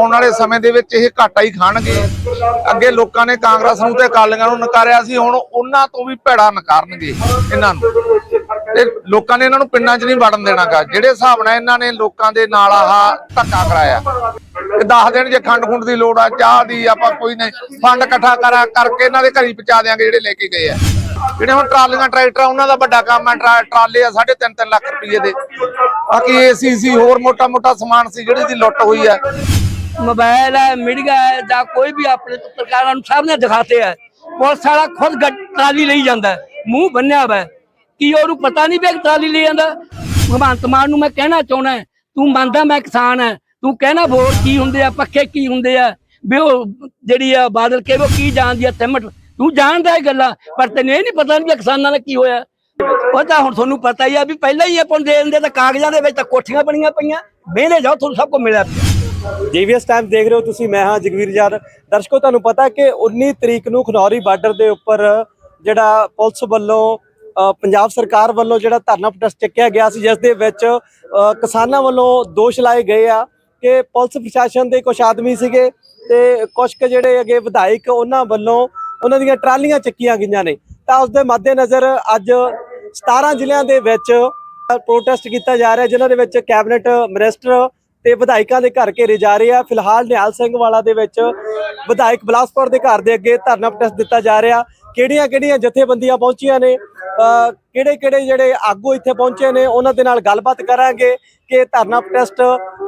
ਆਉਣ ਵਾਲੇ ਸਮੇਂ ਦੇ ਵਿੱਚ ਇਹ ਘਾਟਾ ਹੀ ਖਾਣਗੇ। ਅੱਗੇ ਲੋਕਾਂ ਨੇ ਕਾਂਗਰਸ ਨੂੰ ਤੇ ਅਕਾਲੀਆਂ ਨੂੰ ਨਕਾਰਿਆ ਸੀ, ਹੁਣ ਉਹਨਾਂ ਤੋਂ ਵੀ ਭੈੜਾ ਨਕਾਰਨਗੇ ਇਹਨਾਂ ਨੂੰ। ਤੇ ਲੋਕਾਂ ਨੇ ਇਹਨਾਂ ਨੂੰ ਪਿੰਡਾਂ 'ਚ ਨਹੀਂ ਵੜਨ ਦੇਣਾਗਾ ਜਿਹੜੇ ਹਿਸਾਬ ਨਾਲ ਇਹਨਾਂ ਨੇ ਲੋਕਾਂ ਦੇ ਨਾਲ ਆਹ ਧੱਕਾ ਕਰਾਇਆ। ਇਹ ਦੱਸ ਦੇਣ ਜੇ ਖੰਡ ਖੁੰਡ ਦੀ ਲੋੜ ਆ, ਚਾਹ ਦੀ ਆਪਾਂ ਕੋਈ ਨਹੀਂ। ਫੰਡ ਇਕੱਠਾ ਕਰਾ ਕਰਕੇ ਇਹਨਾਂ ਦੇ ਘਰੀ ਪਹੁੰਚਾ ਦਿਆਂਗੇ ਜਿਹੜੇ ਲੈ ਕੇ ਗਏ ਆ। ਜਿਹੜੇ ਹੁਣ ਟਰਾਲੀਆਂ, ਟਰੈਕਟਰ, ਉਹਨਾਂ ਦਾ ਵੱਡਾ ਕੰਮ ਹੈ ਟਰਾ- ਟਰਾਲੇ ਆ 3.5 ਲੱਖ ਰੁਪਏ ਦੇ। ਬਾਕੀ ਏਸੀ ਸੀ ਹੋਰ ਮੋਟਾ ਮੋਟਾ ਸਮਾਨ ਸੀ ਜਿਹੜੀ ਦੀ ਲੁੱਟ ਹੋਈ ਹੈ मोबाइल है मीडिया है या कोई भी अपने पत्रकारों ਨੂੰ ਸਾਹਮਣੇ ਦਿਖਾਤੇ ਹੈ ਪੁਲਿਸ ਵਾਲਾ ਖੁਦ ਗੱਡ- ਟਰਾਲੀ ਲਈ ਜਾਂਦਾ ਹੈ, ਮੂੰਹ ਬੰਨਿਆ ਹੋਇਆ ਹੈ। ਕੀ ਉਹਨੂੰ ਪਤਾ ਨਹੀਂ ਵੀ ਇਹ ਟਰਾਲੀ ਲਈ ਜਾਂਦਾ ਭਗਵੰਤ ਮਾਨ ਨੂੰ ਮੈਂ ਕਹਿਣਾ ਚਾਹੁੰਦਾ ਹੈ, ਤੂੰ ਮੰਨਦਾ ਮੈਂ ਕਿਸਾਨ ਹੈ ਤੂੰ ਕਹਿਣਾ ਵੋਟ ਕੀ ਹੁੰਦੇ ਆ ਪੱਖੇ ਕੀ ਹੁੰਦੇ ਆ ਵੀ ਉਹ ਜਿਹੜੀ ਆ ਬਾਦਲ ਕੇ ਉਹ ਕੀ ਜਾਣਦੀ ਆ ਸਿਮਟ ਤੂੰ ਜਾਣਦਾ ਇਹ ਗੱਲਾਂ ਪਰ ਤੈਨੂੰ ਇਹ ਨਹੀਂ ਪਤਾ ਵੀ ਕਿਸਾਨਾਂ ਨਾਲ ਕੀ ਹੋਇਆ ਉਹ ਤਾਂ ਹੁਣ ਤੁਹਾਨੂੰ ਪਤਾ ਹੀ ਆ ਵੀ ਪਹਿਲਾਂ ਹੀ ਆਪਾਂ ਨੂੰ ਦੇ ਦਿੰਦੇ ਤਾਂ ਕਾਗਜ਼ਾਂ ਦੇ ਵਿੱਚ ਤਾਂ ਕੋਠੀਆਂ ਬਣੀਆਂ ਪਈਆਂ ਵਿਹਲੇ ਜਾਓ ਤੁਹਾਨੂੰ ਸਭ ਕੁਝ ਮਿਲਿਆ ਪਿਆ ਜੀਵੀਐਸ ਟਾਈਮ ਦੇਖ ਰਹੇ ਹੋ ਤੁਸੀਂ, ਮੈਂ ਹਾਂ ਜਗਵੀਰ ਯਾਰ। ਦਰਸ਼ਕੋ, ਤੁਹਾਨੂੰ ਪਤਾ ਕਿ 19 ਤਰੀਕ ਨੂੰ ਖਨੌਰੀ ਬਾਰਡਰ ਦੇ ਉੱਪਰ ਜਿਹੜਾ ਪੁਲਿਸ ਵੱਲੋਂ ਪੰਜਾਬ ਸਰਕਾਰ ਵੱਲੋਂ ਜਿਹੜਾ ਧਰਨਾ ਪ੍ਰੋਟੈਸਟ ਚੱਕਿਆ ਗਿਆ ਸੀ, ਜਿਸ ਦੇ ਵਿੱਚ ਕਿਸਾਨਾਂ ਵੱਲੋਂ ਦੋਸ਼ ਲਾਏ ਗਏ ਆ ਕਿ ਪੁਲਿਸ ਪ੍ਰਸ਼ਾਸਨ ਦੇ ਕੁਝ ਆਦਮੀ ਸੀਗੇ ਤੇ ਕੁਝ ਕੁ ਜਿਹੜੇ ਅਗੇ ਵਿਧਾਇਕ ਉਹਨਾਂ ਵੱਲੋਂ ਉਹਨਾਂ ਦੀਆਂ ਟਰਾਲੀਆਂ ਚੱਕੀਆਂ ਗਈਆਂ ਨੇ। ਤਾਂ ਉਸ ਦੇ ਮੱਦੇਨਜ਼ਰ ਅੱਜ 17 ਜ਼ਿਲ੍ਹਿਆਂ ਦੇ ਵਿੱਚ ਪ੍ਰੋਟੈਸਟ ਕੀਤਾ ਜਾ ਰਿਹਾ, ਜਿਨ੍ਹਾਂ ਦੇ ਵਿੱਚ ਕੈਬਨਿਟ ਮਿਨਿਸਟਰ ਤੇ ਵਿਧਾਇਕਾਂ ਦੇ ਘਰ ਘੇਰੇ ਜਾ ਰਹੇ ਆ। ਫਿਲਹਾਲ ਨਿਹਾਲ ਸਿੰਘ ਵਾਲਾ ਦੇ ਵਿੱਚ ਵਿਧਾਇਕ ਬਲਾਸਪੁਰ ਦੇ ਘਰ ਦੇ ਅੱਗੇ ਧਰਨਾ ਪ੍ਰੋਟੈਸਟ ਦਿੱਤਾ ਜਾ ਰਿਹਾ। ਕਿਹੜੀਆਂ ਕਿਹੜੀਆਂ ਜਥੇਬੰਦੀਆਂ ਪਹੁੰਚੀਆਂ ਨੇ? ਕਿਹੜੇ ਕਿਹੜੇ ਜਿਹੜੇ ਆਗੂ ਇੱਥੇ ਪਹੁੰਚੇ ਨੇ? ਉਹਨਾਂ ਦੇ ਨਾਲ ਗੱਲਬਾਤ ਕਰਾਂਗੇ ਕਿ ਧਰਨਾ ਪ੍ਰੋਟੈਸਟ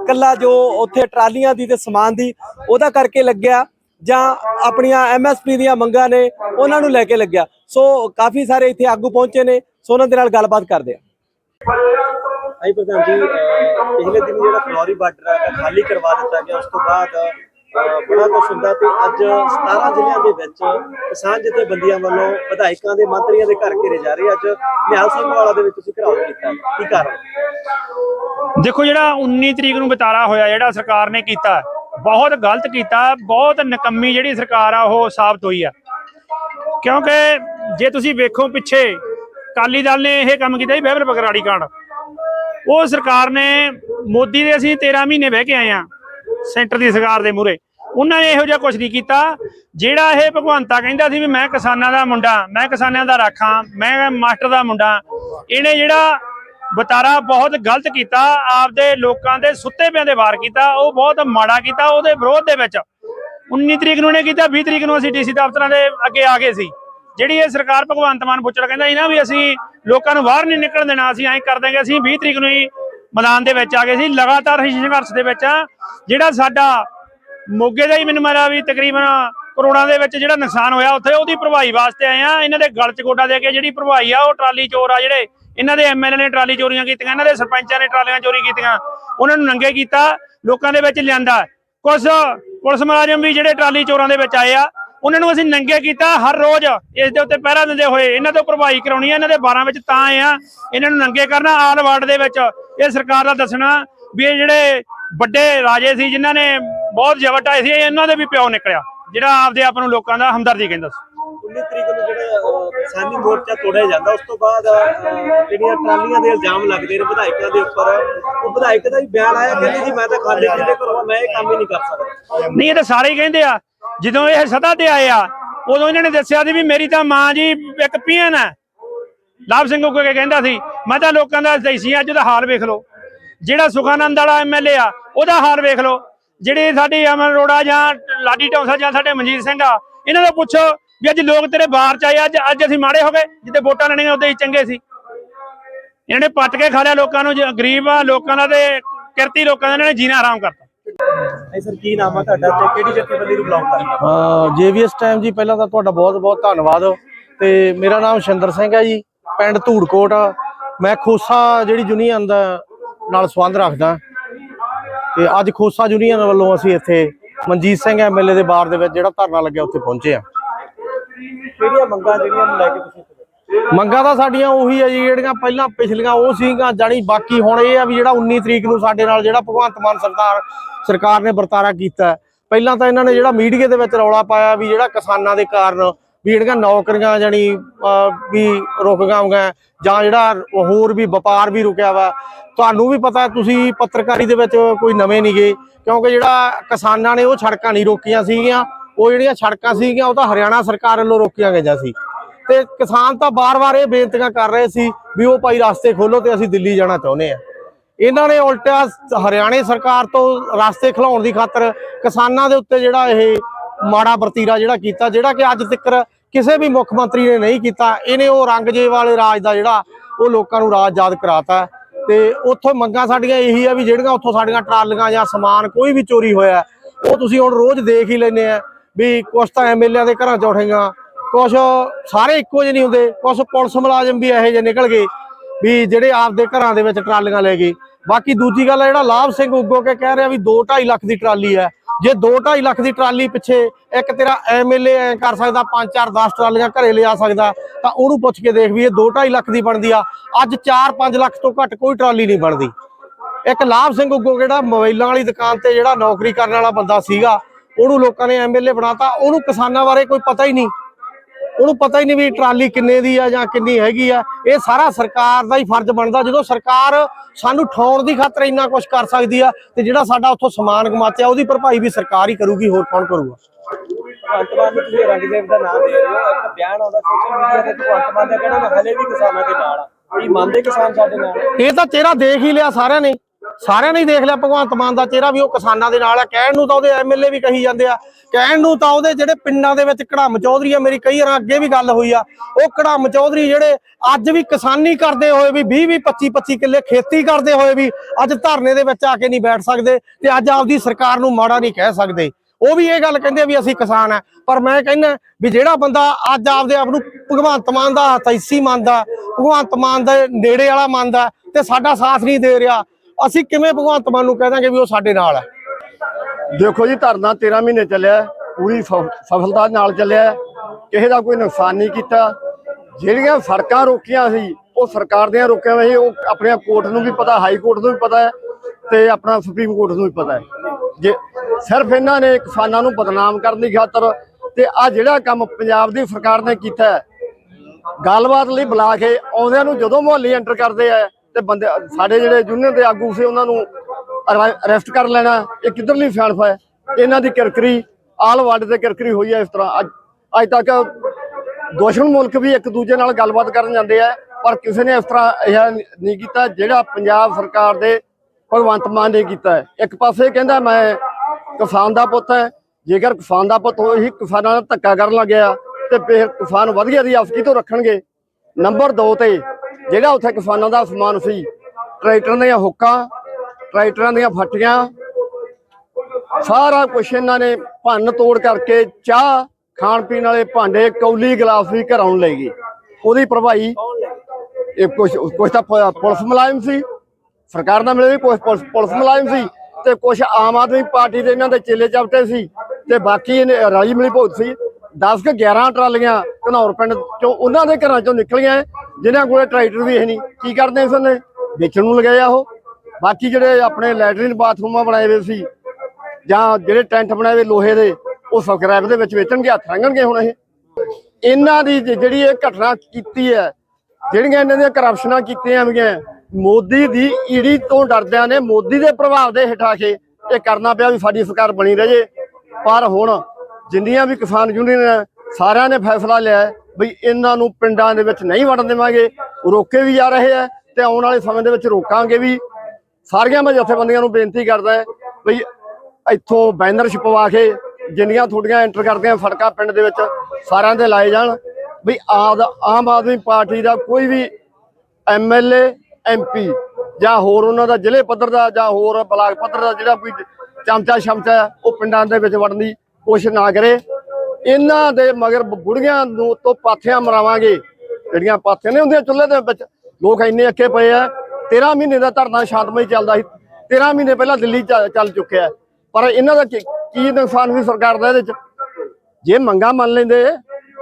ਕੱਲਾ ਜੋ ਉੱਥੇ ਟਰਾਲੀਆਂ ਦੀ ਤੇ ਸਮਾਨ ਦੀ, ਉਹਦਾ ਕਰਕੇ ਲੱਗਿਆ ਜਾਂ ਆਪਣੀਆਂ ਐਮਐਸਪੀ ਦੀਆਂ ਮੰਗਾਂ ਨੇ, ਉਹਨਾਂ ਨੂੰ ਲੈ ਕੇ ਲੱਗਿਆ। ਸੋ ਕਾਫੀ ਸਾਰੇ ਇੱਥੇ ਆਗੂ ਪਹੁੰਚੇ ਨੇ, ਸੋ ਉਹਨਾਂ ਦੇ ਨਾਲ ਗੱਲਬਾਤ ਕਰਦੇ ਆ। ਆਈ ਪ੍ਰਧਾਨ ਜੀ, ਅਹ, ਪਿਛਲੇ ਦਿਨ ਜਿਹੜਾ ਫਲੋਰੀ ਬਾਰਡਰ ਹੈ ਉਹ ਖਾਲੀ ਕਰਵਾ ਦਿੱਤਾ ਗਿਆ, ਉਸ ਤੋਂ ਬਾਅਦ, ਅਹ, ਬੜਾ ਕੁਝ ਹੁੰਦਾ ਤੇ ਅੱਜ 17 ਜ਼ਿਲ੍ਹਿਆਂ ਦੇ ਵਿੱਚ ਕਿਸਾਨ ਜਥੇਬੰਦੀਆਂ ਵੱਲੋਂ ਵਿਧਾਇਕਾਂ ਦੇ, ਮੰਤਰੀਆਂ ਦੇ ਘਰ ਘੇਰੇ ਜਾ ਰਹੇ ਅੱਜ ਨਿਹਾਲ ਸਿੰਘ ਵਾਲਾ ਦੇ ਵਿੱਚ ਤੁਸੀਂ ਘਰਾਓ ਕੀਤਾ। ਕੀ ਕਾਰਨ? ਦੇਖੋ ਜਿਹੜਾ 19 ਤਰੀਕ ਨੂੰ ਬਤਾਰਾ ਹੋਇਆ, ਜਿਹੜਾ ਸਰਕਾਰ ਨੇ ਕੀਤਾ, ਬਹੁਤ ਗਲਤ ਕੀਤਾ, ਬਹੁਤ ਨਕੰਮੀ ਜਿਹੜੀ ਸਰਕਾਰ ਆ, ਉਹ ਸਾਬਤ ਹੋਈ ਆ। ਕਿਉਂਕਿ ਜੇ ਤੁਸੀਂ ਵੇਖੋ ਪਿੱਛੇ ਕਾਲੀ ਦਲ ਨੇ ਇਹ ਕੰਮ ਕੀਤਾ ਸੀ, ਬਹਿਬਲ ਬਗਰਾੜੀ ਕਾਂਡ। ਉਹ ਸਰਕਾਰ ਨੇ ਮੋਦੀ ਦੇ ਅਸੀਂ 13 ਮਹੀਨੇ ਬਹਿ ਕੇ ਆਏ ਆ ਸੈਂਟਰ ਦੀ ਸਰਕਾਰ ਦੇ ਮੂਹਰੇ। ਉਹਨਾਂ ਨੇ ਇਹੋ ਜਿਹਾ ਕੁਝ ਨਹੀਂ ਕੀਤਾ। ਜਿਹੜਾ ਇਹ ਭਗਵੰਤਾ ਕਹਿੰਦਾ ਸੀ ਵੀ ਮੈਂ ਕਿਸਾਨਾਂ ਦਾ ਮੁੰਡਾ, ਮੈਂ ਕਿਸਾਨਾਂ ਦਾ ਰਾਖਾਂ, ਮੈਂ ਮਾਸਟਰ ਦਾ ਮੁੰਡਾ, ਇਹਨੇ ਜਿਹੜਾ ਬਤਾਰਾ ਬਹੁਤ ਗਲਤ ਕੀਤਾ, ਆਪਦੇ ਲੋਕਾਂ ਦੇ ਸੁੱਤੇ ਪਿਆਂ ਦੇ ਵਾਰ ਕੀਤਾ, ਉਹ ਬਹੁਤ ਮਾੜਾ ਕੀਤਾ ਉਹਦੇ ਵਿਰੋਧ ਦੇ ਵਿੱਚ। 19 ਤਰੀਕ ਨੂੰ ਇਹਨੇ ਕੀਤਾ 20 ਤਰੀਕ ਨੂੰ ਅਸੀਂ ਡੀਸੀ ਦਫ਼ਤਰਾਂ ਦੇ ਅੱਗੇ ਆ ਗਏ ਸੀ। ਜਿਹੜੀ ਇਹ ਸਰਕਾਰ ਭਗਵੰਤ ਮਾਨ ਬੁੱਚੜ ਕਹਿੰਦਾ ਸੀ ਨਾ ਵੀ ਅਸੀਂ ਲੋਕਾਂ ਨੂੰ ਬਾਹਰ ਨਹੀਂ ਨਿਕਲਣ ਦੇਣਾ, ਅਸੀਂ ਐਂ ਕਰ ਦਾਂਗੇ ਅਸੀਂ 20 ਤਰੀਕ ਨੂੰ ਹੀ ਮੈਦਾਨ ਦੇ ਵਿੱਚ ਆ ਗਏ ਸੀ, ਲਗਾਤਾਰ ਅਸੀਂ ਸੰਘਰਸ਼ ਦੇ ਵਿੱਚ ਆ, ਜਿਹੜਾ ਸਾਡਾ ਮੋਗੇ ਦਾ ਹੀ ਮੈਨੂੰ ਮੇਰਾ ਵੀ ਤਕਰੀਬਨ ਕਰੋੜਾਂ ਦੇ ਵਿੱਚ ਜਿਹੜਾ ਨੁਕਸਾਨ ਹੋਇਆ, ਉੱਥੇ ਉਹਦੀ ਭਰਵਾਈ ਵਾਸਤੇ ਆਏ ਆ, ਇਹਨਾਂ ਦੇ ਗਲ 'ਚ ਗੋਡਾ ਦੇ ਕੇ ਜਿਹੜੀ ਭਰਵਾਈ ਆ, ਉਹ ਟਰਾਲੀ ਚੋਰ ਆ ਜਿਹੜੇ, ਇਹਨਾਂ ਦੇ ਐਮਐਲਏ ਨੇ ਟਰਾਲੀ ਚੋਰੀਆਂ ਕੀਤੀਆਂ, ਇਹਨਾਂ ਦੇ ਸਰਪੰਚਾਂ ਨੇ ਟਰਾਲੀਆਂ ਚੋਰੀ ਕੀਤੀਆਂ, ਉਹਨਾਂ ਨੂੰ ਨੰਗੇ ਕੀਤਾ, ਲੋਕਾਂ ਦੇ ਵਿੱਚ ਲਿਆਂਦਾ। ਕੁਝ ਪੁਲਿਸ ਮੁਲਾਜ਼ਮ ਵੀ ਜਿਹੜੇ ਟਰਾਲੀ ਚੋਰਾਂ ਦੇ ਵਿੱਚ ਆਏ ਆ ਉਹਨਾਂ ਨੂੰ ਅਸੀਂ ਨੰਗੇ ਕੀਤਾ ਹਰ ਰੋਜ਼ ਇਸ ਦੇ ਉੱਤੇ ਪਹਿਰਾ ਦਿੰਦੇ ਹੋਏ। ਇਹਨਾਂ ਤੋਂ ਭਰਵਾਈ ਕਰਾਉਣੀ ਆ ਇਹਨਾਂ ਦੇ 12 ਵਿੱਚ ਤਾਂ ਆਏ ਆ। ਇਹਨਾਂ ਨੂੰ ਨੰਗੇ ਕਰਨਾ ਆਲ ਵਾਰਡ ਦੇ ਵਿੱਚ। ਇਹ ਸਰਕਾਰ ਦਾ ਦੱਸਣਾ ਵੀ ਇਹ ਜਿਹੜੇ ਵੱਡੇ ਰਾਜੇ ਸੀ ਜਿਨ੍ਹਾਂ ਨੇ ਬਹੁਤ ਜ਼ਬਰ ਢਾਏ ਸੀ ਇਹਨਾਂ ਦੇ ਵੀ ਪਿਓ ਨਿਕਲਿਆ ਜਿਹੜਾ ਆਪਦੇ ਆਪ ਨੂੰ ਲੋਕਾਂ ਦਾ ਹਮਦਰਦੀ ਕਹਿੰਦਾ ਸੀ। 19 ਤਰੀਕ ਨੂੰ ਜਿਹੜਾ ਕਿਸਾਨੀ ਮੋਰਚਾ ਤੋੜਿਆ ਜਾਂਦਾ ਉਸ ਤੋਂ ਬਾਅਦ ਜਿਹੜੀਆਂ ਟਰਾਲੀਆਂ ਦੇ ਇਲਜ਼ਾਮ ਲੱਗਦੇ ਨੇ ਵਿਧਾਇਕਾਂ ਦੇ ਉੱਪਰ ਉਹ ਵਿਧਾਇਕ ਦਾ ਵੀ ਬਿਆਨ ਆਇਆ ਕਹਿੰਦੇ ਜੀ ਮੈਂ ਤਾਂ ਖਾਲੀ ਕਿਤੇ ਘਰੋਂ ਮੈਂ ਇਹ ਕੰਮ ਹੀ ਨਹੀਂ ਕਰ ਸਕਦਾ। ਨਹੀਂ ਇਹ ਤਾਂ ਸਾਰੇ ਹੀ ਕਹਿੰਦੇ ਆ। ਜਦੋਂ ਇਹ ਸਦਾ ਤੇ ਆਏ ਆ, ਉਦੋਂ ਇਹਨਾਂ ਨੇ ਦੱਸਿਆ ਸੀ ਵੀ ਮੇਰੀ ਤਾਂ ਮਾਂ ਜੀ ਇੱਕ ਪੀਐਨ ਹੈ। ਲਾਭ ਸਿੰਘ ਕੋ ਕੇ ਕਹਿੰਦਾ ਸੀ, ਮੈਂ ਤਾਂ ਲੋਕਾਂ ਦਾ ਸੀ, ਅੱਜ ਦਾ ਹਾਲ ਵੇਖ ਲਓ। ਜਿਹੜਾ ਸੁਖਾਨੰਦ ਵਾਲਾ ਐਮਐਲਏ ਆ, ਉਹਦਾ ਹਾਲ ਵੇਖ ਲਓ। ਜਿਹੜੇ ਸਾਡੀ ਅਮਨ ਅਰੋੜਾ ਜਾਂ ਲਾਡੀ ਢੌਂਸਾ ਜਾਂ ਸਾਡੇ ਮਨਜੀਤ ਸਿੰਘ ਆ, ਇਹਨਾਂ ਦਾ ਪੁੱਛੋ ਵੀ ਅੱਜ ਲੋਕ ਤੇਰੇ ਬਾਹਰ ਚ ਆਏ ਅੱਜ ਅੱਜ ਅਸੀਂ ਮਾੜੇ ਹੋ ਗਏ ਜਿੱਦੇ ਵੋਟਾਂ ਲੈਣੀਆਂ ਉਦੋਂ ਹੀ ਚੰਗੇ ਸੀ। ਇਹਨਾਂ ਨੇ ਪੱਟ ਕੇ ਖਾ ਲਿਆ ਲੋਕਾਂ ਨੂੰ ਗਰੀਬ ਆ, ਲੋਕਾਂ ਦਾ ਤੇ ਕਿਰਤੀ ਲੋਕਾਂ ਦਾ, ਇਹਨਾਂ ਨੇ ਜੀਣਾ ਆਰਾਮ ਕਰਤਾ। ਐ ਸਰ ਕੀ ਨਾਮ ਆ ਤੁਹਾਡਾ ਤੇ ਕਿਹੜੀ ਜਥੇਬੰਦੀ ਨੂੰ ਬਿਲੋਂਗ ਕਰਦੇ ਹੋ ਜੇਵੀਐਸ ਟਾਈਮ ਜੀ ਪਹਿਲਾਂ ਤਾਂ ਤੁਹਾਡਾ ਬਹੁਤ ਬਹੁਤ ਧੰਨਵਾਦ। ਤੇ ਮੇਰਾ ਨਾਮ ਸ਼ਿੰਦਰ ਸਿੰਘ ਹੈ ਜੀ ਪਿੰਡ ਧੂੜਕੋਟ ਮੈਂ ਖੋਸਾ ਜਿਹੜੀ ਯੂਨੀਅਨ ਦਾ ਨਾਲ ਸੰਬੰਧ ਰੱਖਦਾ। ਤੇ ਅੱਜ ਖੋਸਾ ਯੂਨੀਅਨ ਵੱਲੋਂ ਅਸੀਂ ਇੱਥੇ ਮਨਜੀਤ ਸਿੰਘ ਐਮਐਲਏ ਦੇ ਬਾਰ ਦੇ ਵਿੱਚ ਜਿਹੜਾ ਧਰਨਾ ਲੱਗਿਆ ਉੱਥੇ ਪਹੁੰਚੇ ਆ। ਕਿਹੜੀਆਂ ਮੰਗਾਂ ਜਿਹੜੀਆਂ ਲੈ ਕੇ ਤੁਸੀਂ ਮੰਗਾਂ ਤਾਂ ਸਾਡੀਆਂ ਉਹੀ ਆ ਜੀ, ਜਿਹੜੀਆਂ ਪਹਿਲਾਂ ਪਿਛਲੀਆਂ ਉਹ ਸੀਗੀਆਂ, ਜਾਣੀ ਬਾਕੀ ਹੁਣ ਇਹ ਆ ਵੀ ਜਿਹੜਾ 19 ਤਰੀਕ ਨੂੰ ਸਾਡੇ ਨਾਲ ਜਿਹੜਾ ਭਗਵੰਤ ਮਾਨ ਸਰਕਾਰ ਸਰਕਾਰ ਨੇ ਵਰਤਾਰਾ ਕੀਤਾ ਪਹਿਲਾਂ ਤਾਂ ਇਹਨਾਂ ਨੇ ਜਿਹੜਾ ਮੀਡੀਆ ਦੇ ਵਿੱਚ ਰੌਲਾ ਪਾਇਆ ਵੀ ਜਿਹੜਾ ਕਿਸਾਨਾਂ ਦੇ ਕਾਰਨ ਵੀ ਜਿਹੜੀਆਂ ਨੌਕਰੀਆਂ ਜਾਨੀ ਵੀ ਰੁਕ ਗਈਆਂ ਜਾਂ ਜਿਹੜਾ ਹੋਰ ਵੀ ਵਪਾਰ ਵੀ ਰੁਕਿਆ ਵਾ। ਤੁਹਾਨੂੰ ਵੀ ਪਤਾ, ਤੁਸੀਂ ਪੱਤਰਕਾਰੀ ਦੇ ਵਿੱਚ ਕੋਈ ਨਵੇਂ ਨਹੀਂ ਗਏ, ਕਿਉਂਕਿ ਜਿਹੜਾ ਕਿਸਾਨਾਂ ਨੇ ਉਹ ਸੜਕਾਂ ਨਹੀਂ ਰੋਕੀਆਂ ਸੀਗੀਆਂ, ਉਹ ਜਿਹੜੀਆਂ ਸੜਕਾਂ ਸੀਗੀਆਂ, ਉਹ ਤਾਂ ਹਰਿਆਣਾ ਸਰਕਾਰ ਵੱਲੋਂ ਰੋਕੀਆਂ ਗਈਆਂ ਸੀ। ਤੇ ਕਿਸਾਨ ਤਾਂ ਬਾਰ-ਬਾਰ ਇਹ ਬੇਨਤੀਆਂ ਕਰ ਰਹੇ ਸੀ ਵੀ ਉਹ ਭਾਈ ਰਸਤੇ ਖੋਲੋ ਤੇ ਅਸੀਂ ਦਿੱਲੀ ਜਾਣਾ ਚਾਹੁੰਦੇ ਆ ਇਹਨਾਂ ਨੇ ਉਲਟਾ ਹਰਿਆਣੇ ਸਰਕਾਰ ਤੋਂ ਰਸਤੇ ਖਲਾਉਣ ਦੀ ਖਾਤਰ ਕਿਸਾਨਾਂ ਦੇ ਉੱਤੇ ਜਿਹੜਾ ਇਹ ਮਾੜਾ ਵਰਤੀਰਾ ਜਿਹੜਾ ਕੀਤਾ, ਜਿਹੜਾ ਕਿ ਅੱਜ ਤੱਕ ਕਿਸੇ ਵੀ ਮੁੱਖ ਮੰਤਰੀ ਨੇ ਨਹੀਂ ਕੀਤਾ, ਇਹਨੇ ਉਹ ਰੰਗਜੇ ਵਾਲੇ ਰਾਜ ਦਾ ਜਿਹੜਾ ਉਹ ਲੋਕਾਂ ਨੂੰ ਰਾਜ ਯਾਦ ਕਰਾਤਾ। ਤੇ ਉੱਥੋਂ ਮੰਗਾਂ ਸਾਡੀਆਂ ਇਹੀ ਆ ਵੀ ਜਿਹੜੀਆਂ ਉੱਥੋਂ ਸਾਡੀਆਂ ਟਰਾਲੀਆਂ ਜਾਂ ਸਮਾਨ ਕੋਈ ਵੀ ਚੋਰੀ ਹੋਇਆ, ਉਹ ਤੁਸੀਂ ਹੁਣ ਰੋਜ਼ ਦੇਖ ਹੀ ਲੈਂਦੇ ਆ ਵੀ ਕੁਛ ਤਾਂ ਐਮਐਲਏ ਦੇ ਘਰਾਂ ਚ ਉੱਠੇਗਾ ਕੁਛ ਸਾਰੇ ਇੱਕੋ ਜਿਹੇ ਨਹੀਂ ਹੁੰਦੇ, ਕੁਛ ਪੁਲਿਸ ਮੁਲਾਜ਼ਮ ਵੀ ਇਹੋ ਜਿਹੇ ਨਿਕਲ ਗਏ ਵੀ ਜਿਹੜੇ ਆਪਦੇ ਘਰਾਂ ਦੇ ਵਿੱਚ ਟਰਾਲੀਆਂ ਲੈ ਗਏ। ਬਾਕੀ ਦੂਜੀ ਗੱਲ ਆ, ਜਿਹੜਾ ਲਾਭ ਸਿੰਘ ਉੱਗੋ ਕੇ ਕਹਿ ਰਿਹਾ ਵੀ 2.5 ਲੱਖ ਦੀ ਟਰਾਲੀ ਹੈ। ਜੇ 2.5 ਲੱਖ ਦੀ ਟਰਾਲੀ ਪਿੱਛੇ ਇੱਕ ਤੇਰਾ ਐਮਐਲਏ ਐ ਕਰ ਸਕਦਾ 5 4 10 ਟਰਾਲੀਆਂ ਘਰੇ ਲਿਆ ਸਕਦਾ, ਤਾਂ ਉਹਨੂੰ ਪੁੱਛ ਕੇ ਦੇਖ ਵੀ ਇਹ 2.5 ਲੱਖ ਦੀ ਬਣਦੀ ਆ। ਅੱਜ 4-5 ਲੱਖ ਤੋਂ ਘੱਟ ਕੋਈ ਟਰਾਲੀ ਨਹੀਂ ਬਣਦੀ। ਇੱਕ ਲਾਭ ਸਿੰਘ ਉੱਗੋ ਜਿਹੜਾ ਮੋਬਾਈਲਾਂ ਵਾਲੀ ਦੁਕਾਨ ਤੇ ਜਿਹੜਾ ਨੌਕਰੀ ਕਰਨ ਵਾਲਾ ਬੰਦਾ ਸੀਗਾ, ਉਹਨੂੰ ਲੋਕਾਂ ਨੇ ਐਮਐਲਏ ਬਣਾਤਾ, ਉਹਨੂੰ ਕਿਸਾਨਾਂ ਬਾਰੇ ਕੋਈ ਪਤਾ ਹੀ ਨਹੀਂ। ਉਹਨੂੰ ਪਤਾ ਹੀ ਨਹੀਂ ਵੀ ਟਰਾਲੀ ਕਿੰਨੇ ਦੀ ਆ ਜਾਂ ਕਿੰਨੀ ਹੈਗੀ ਆ। ਇਹ ਸਾਰਾ ਸਰਕਾਰ ਦਾ ਹੀ ਫਰਜ਼ ਬਣਦਾ ਜਦੋਂ ਸਰਕਾਰ ਸਾਨੂੰ ਠਾਉਣ ਦੀ ਖਾਤਰ ਇੰਨਾ ਕੁਝ ਕਰ ਸਕਦੀ ਆ ਤੇ ਜਿਹੜਾ ਸਾਡਾ ਉੱਥੋਂ ਸਮਾਨ ਗਮਾਚਿਆ ਉਹਦੀ ਭਰਪਾਈ ਵੀ ਸਰਕਾਰ ਹੀ ਕਰੂਗੀ ਹੋਰ ਕੌਣ ਕਰੂਗਾ? ਭਗਵੰਤ ਮਾਨ ਨੂੰ ਤੁਸੀਂ ਰੰਗਦੇਵ ਦਾ ਨਾਮ ਦੇ ਰਹੇ ਹੋ ਇੱਕ ਬਿਆਨ ਆਉਂਦਾ ਸੋਸ਼ਲ ਮੀਡੀਆ ਤੇ ਭਗਵੰਤ ਮਾਨ ਦਾ ਕਹਿਣਾ ਮੈਂ ਹਲੇ ਵੀ ਕਿਸਾਨਾਂ ਦੇ ਨਾਲ ਆ। ਕੀ ਮੰਨਦੇ ਕਿਸਾਨ ਸਾਡੇ ਨਾਲ? ਇਹ ਤਾਂ ਚਿਹਰਾ ਦੇਖ ਹੀ ਲਿਆ ਸਾਰਿਆਂ ਨੇ। ਸਾਰਿਆਂ ਨੇ ਹੀ ਦੇਖ ਲਿਆ, ਭਗਵੰਤ ਮਾਨ ਦਾ ਚਿਹਰਾ ਵੀ ਉਹ ਕਿਸਾਨਾਂ ਦੇ ਨਾਲ ਆ। ਕਹਿਣ ਨੂੰ ਤਾਂ ਉਹਦੇ ਐਮਐਲਏ ਵੀ ਕਹੀ ਜਾਂਦੇ ਆ। ਕਹਿਣ ਨੂੰ ਤਾਂ ਉਹਦੇ ਜਿਹੜੇ ਪਿੰਡਾਂ ਦੇ ਵਿੱਚ ਕੜਮ ਚੌਧਰੀ ਆ, ਮੇਰੀ ਕਈ ਵਾਰ ਅੱਗੇ ਵੀ ਗੱਲ ਹੋਈ ਆ। ਉਹ ਕੜਾਮ ਚੌਧਰੀ ਜਿਹੜੇ ਅੱਜ ਵੀ ਕਿਸਾਨੀ ਕਰਦੇ ਹੋਏ ਵੀ 20 20 25 25 ਕਿੱਲੇ ਖੇਤੀ ਕਰਦੇ ਹੋਏ ਵੀ ਅੱਜ ਧਰਨੇ ਦੇ ਵਿੱਚ ਆ ਕੇ ਨਹੀਂ ਬੈਠ ਸਕਦੇ ਤੇ ਅੱਜ ਆਪਦੀ ਸਰਕਾਰ ਨੂੰ ਮਾੜਾ ਨਹੀਂ ਕਹਿ ਸਕਦੇ। ਉਹ ਵੀ ਇਹ ਗੱਲ ਕਹਿੰਦੇ ਵੀ ਅਸੀਂ ਕਿਸਾਨ ਆ। ਪਰ ਮੈਂ ਕਹਿੰਦਾ ਵੀ ਜਿਹੜਾ ਬੰਦਾ ਅੱਜ ਆਪਦੇ ਆਪ ਨੂੰ ਭਗਵੰਤ ਮਾਨ ਦਾ ਤੈਸੀ ਮੰਨਦਾ ਭਗਵੰਤ ਮਾਨ ਦੇ ਨੇੜੇ ਵਾਲਾ ਮੰਨਦਾ ਤੇ ਸਾਡਾ ਸਾਥ ਨਹੀਂ ਦੇ ਰਿਹਾ। ਅਸੀਂ ਕਿਵੇਂ ਭਗਵੰਤ ਮਾਨ ਨੂੰ ਕਹਿ ਦਾਂਗੇ ਵੀ ਉਹ ਸਾਡੇ ਨਾਲ ਹੈ? ਦੇਖੋ ਜੀ, ਧਰਨਾ 13 ਮਹੀਨੇ ਚੱਲਿਆ ਪੂਰੀ ਸ- ਸਫਲਤਾ ਨਾਲ ਚੱਲਿਆ ਕਿਸੇ ਦਾ ਕੋਈ ਨੁਕਸਾਨ ਨਹੀਂ ਕੀਤਾ। ਜਿਹੜੀਆਂ ਸੜਕਾਂ ਰੋਕੀਆਂ ਸੀ, ਉਹ ਸਰਕਾਰ ਦੀਆਂ ਰੋਕੀਆਂ ਹੋਈਆਂ ਸੀ। ਉਹ ਆਪਣੇ ਕੋਰਟ ਨੂੰ ਵੀ ਪਤਾ, ਹਾਈ ਕੋਰਟ ਨੂੰ ਵੀ ਪਤਾ ਹੈ ਤੇ ਆਪਣਾ ਸੁਪਰੀਮ ਕੋਰਟ ਨੂੰ ਵੀ ਪਤਾ ਹੈ। ਜੇ ਸਿਰਫ ਇਹਨਾਂ ਨੇ ਕਿਸਾਨਾਂ ਨੂੰ ਬਦਨਾਮ ਕਰਨ ਦੀ ਖਾਤਰ ਤੇ ਆ ਜਿਹੜਾ ਕੰਮ ਪੰਜਾਬ ਦੀ ਸਰਕਾਰ ਨੇ ਕੀਤਾ ਗੱਲਬਾਤ ਲਈ ਬੁਲਾ ਕੇ ਆਉਂਦਿਆਂ ਨੂੰ ਜਦੋਂ ਮੁਹੱਲੀ ਐਂਟਰ ਕਰਦੇ ਆ ਤੇ ਬੰਦੇ, ਸਾਡੇ ਜਿਹੜੇ ਯੂਨੀਅਨ ਦੇ ਆਗੂ ਸੀ, ਉਹਨਾਂ ਨੂੰ ਅਰੈਸਟ ਕਰ ਲੈਣਾ। ਇਹ ਕਿੱਧਰਲੀ ਸਿਆਣਪ ਹੈ? ਇਹਨਾਂ ਦੀ ਕਿਰਕਰੀ, ਆਲ ਵਰਲਡ ਤੇ ਕਿਰਕਰੀ ਹੋਈ ਹੈ ਇਸ ਤਰ੍ਹਾਂ। ਅੱਜ ਅੱਜ ਤੱਕ ਦੁਸ਼ਮਣ ਮੁਲਕ ਵੀ ਇੱਕ ਦੂਜੇ ਨਾਲ ਗੱਲਬਾਤ ਕਰਨ ਜਾਂਦੇ ਆ, ਪਰ ਕਿਸੇ ਨੇ ਇਸ ਤਰ੍ਹਾਂ ਇਹ ਨਹੀਂ ਕੀਤਾ ਜਿਹੜਾ ਪੰਜਾਬ ਸਰਕਾਰ ਦੇ ਭਗਵੰਤ ਮਾਨ ਨੇ ਕੀਤਾ ਹੈ। ਇੱਕ ਪਾਸੇ ਕਹਿੰਦਾ, ਮੈਂ ਕਿਸਾਨ ਦਾ ਪੁੱਤ ਹੈ। ਜੇਕਰ ਕਿਸਾਨ ਦਾ ਪੁੱਤ ਹੋਈ ਕਿਸਾਨਾਂ ਨਾਲ ਧੱਕਾ ਕਰਨ ਲੱਗਿਆ ਤੇ ਫਿਰ ਕਿਸਾਨ ਵਧੀਆ ਦੀ ਅਫਸਕੀ ਤੋਂ ਰੱਖਣਗੇ? ਨੰਬਰ 2 ਤੇ ਜਿਹੜਾ ਉੱਥੇ ਕਿਸਾਨਾਂ ਦਾ ਸਮਾਨ ਸੀ, ਟਰੈਕਟਰਾਂ ਦੀਆਂ ਹੁੱਕਾਂ, ਟਰੈਕਟਰਾਂ ਦੀਆਂ ਫੱਟੀਆਂ, ਸਾਰਾ ਕੁਝ ਇਹਨਾਂ ਨੇ ਭੰਨ ਤੋੜ ਕਰਕੇ ਚਾਹ ਖਾਣ ਪੀਣ ਵਾਲੇ ਭਾਂਡੇ, ਕੌਲੀ ਗਲਾਸ ਵੀ ਘਰੋਂ ਲੈ ਗਏ। ਉਹਦੀ ਭਰਵਾਈ ਇਹ ਕੁਝ ਕੁਝ ਤਾਂ ਪੁਲਿਸ ਮੁਲਾਜ਼ਮ ਸੀ, ਸਰਕਾਰ ਦਾ ਮਿਲੇ ਵੀ ਕੁਝ ਪੁਲਿਸ ਪੁਲਿਸ ਮੁਲਾਜ਼ਮ ਸੀ ਤੇ ਕੁਝ ਆਮ ਆਦਮੀ ਪਾਰਟੀ ਦੇ ਇਹਨਾਂ ਦੇ ਚੇਲੇ ਚਪਟੇ ਸੀ ਤੇ ਬਾਕੀ ਇਹਨੇ ਰਲੀ ਮਿਲੀ ਭੋਤ ਸੀ। 10 ਕਿ 11 ਟਰਾਲੀਆਂ ਘਨੌਰ ਪਿੰਡ ਚੋਂ ਉਹਨਾਂ ਦੇ ਘਰਾਂ ਚੋਂ ਨਿਕਲੀਆਂ। ਜਿਨ੍ਹਾਂ ਕੋਲੇ ਟਰੈਕਟਰ ਵੀ ਹੈ ਨਹੀਂ, ਕੀ ਕਰਦੇ ਇਸ ਵੇਚਣ ਨੂੰ ਲਗਾਇਆ ਉਹ। ਬਾਕੀ ਜਿਹੜੇ ਆਪਣੇ ਲੈਟਰਿਨ ਬਾਥਰੂਮਾਂ ਬਣਾਏ ਹੋਏ ਸੀ, ਜਾਂ ਜਿਹੜੇ ਟੈਂਟ ਬਣਾਏ ਹੋਏ ਲੋਹੇ ਦੇ, ਉਹ ਸਕ੍ਰੈਪ ਦੇ ਵਿੱਚ ਵੇਚਣਗੇ, ਹੱਥ ਰੰਗਣਗੇ ਹੁਣ ਇਹ। ਇਹਨਾਂ ਦੀ ਜਿਹੜੀ ਇਹ ਘਟਨਾ ਕੀਤੀ ਹੈ, ਜਿਹੜੀਆਂ ਇਹਨਾਂ ਦੀਆਂ ਕਰਪਸ਼ਨਾਂ ਕੀਤੀਆਂ ਹੋਈਆਂ, ਮੋਦੀ ਦੀ ਈੜੀ ਤੋਂ ਡਰਦਿਆਂ ਨੇ ਮੋਦੀ ਦੇ ਪ੍ਰਭਾਵ ਦੇ ਹੇਠ ਆ ਕੇ ਇਹ ਕਰਨਾ ਪਿਆ ਵੀ ਸਾਡੀ ਸਰਕਾਰ ਬਣੀ ਰਹੇ। ਪਰ ਹੁਣ ਜਿੰਨੀਆਂ ਵੀ ਕਿਸਾਨ ਯੂਨੀਅਨ ਸਾਰਿਆਂ ਨੇ ਫੈਸਲਾ ਲਿਆ ਹੈ ਵੀ ਇਹਨਾਂ ਨੂੰ ਪਿੰਡਾਂ ਦੇ ਵਿੱਚ ਨਹੀਂ ਵੜਨ ਦੇਵਾਂਗੇ, ਰੋਕੇ ਵੀ ਜਾ ਰਹੇ ਆ ਤੇ ਆਉਣ ਵਾਲੇ ਸਮੇਂ ਦੇ ਵਿੱਚ ਰੋਕਾਂਗੇ ਵੀ। ਸਾਰੀਆਂ ਮੈਂ ਜਥੇਬੰਦੀਆਂ ਨੂੰ ਬੇਨਤੀ ਕਰਦਾ ਹੈ ਵੀ ਇੱਥੋਂ ਬੈਨਰ ਛਪਵਾ ਕੇ ਜਿੰਨੀਆਂ ਤੁਹਾਡੀਆਂ ਐਂਟਰ ਕਰਦੀਆਂ ਫੜਕਾ ਪਿੰਡ ਦੇ ਵਿੱਚ, ਸਾਰਿਆਂ ਦੇ ਲਾਏ ਜਾਣ। ਵੀ ਆਦ, ਆਮ ਆਦਮੀ ਪਾਰਟੀ ਦਾ ਕੋਈ ਵੀ ਐਮਐਲਏ ਐਮਪੀ ਜਾਂ ਹੋਰ ਉਹਨਾਂ ਦਾ ਜ਼ਿਲ੍ਹੇ ਪੱਧਰ ਦਾ ਜਾਂ ਹੋਰ ਬਲਾਕ ਪੱਧਰ ਦਾ ਜਿਹੜਾ ਕੋਈ ਚਮਚਾ ਸ਼ਮਚਾ ਉਹ ਪਿੰਡਾਂ ਦੇ ਵਿੱਚ ਵੜਨ ਦੀ ਕੋਸ਼ਿਸ਼ ਨਾ ਕਰੇ। ਇਹਨਾਂ ਦੇ ਮਗਰ ਬ- ਬੁੜੀਆਂ ਨੂੰ ਤੋਂ ਪਾਥੀਆਂ ਮਰਾਵਾਂਗੇ। ਜਿਹੜੀਆਂ ਪਾਥੀਆਂ ਨੇ ਹੁੰਦੀਆਂ ਚੁੱਲ੍ਹੇ ਦੇ ਵਿੱਚ ਲੋਕ ਇੰਨੇ ਅੱਕੇ ਪਏ ਆ। 13 ਮਹੀਨੇ ਦਾ ਧਰਨਾ ਸ਼ਾਂਤਮਈ ਚੱਲਦਾ ਸੀ। 13 ਮਹੀਨੇ ਪਹਿਲਾਂ ਦਿੱਲੀ ਚੱਲ ਚੁੱਕਿਆ ਪਰ ਇਹਨਾਂ ਦਾ ਕੀ ਨੁਕਸਾਨ ਵੀ ਸਰਕਾਰ ਦਾ ਇਹਦੇ ਚ? ਜੇ ਮੰਗਾ ਮੰਨ ਲੈਂਦੇ,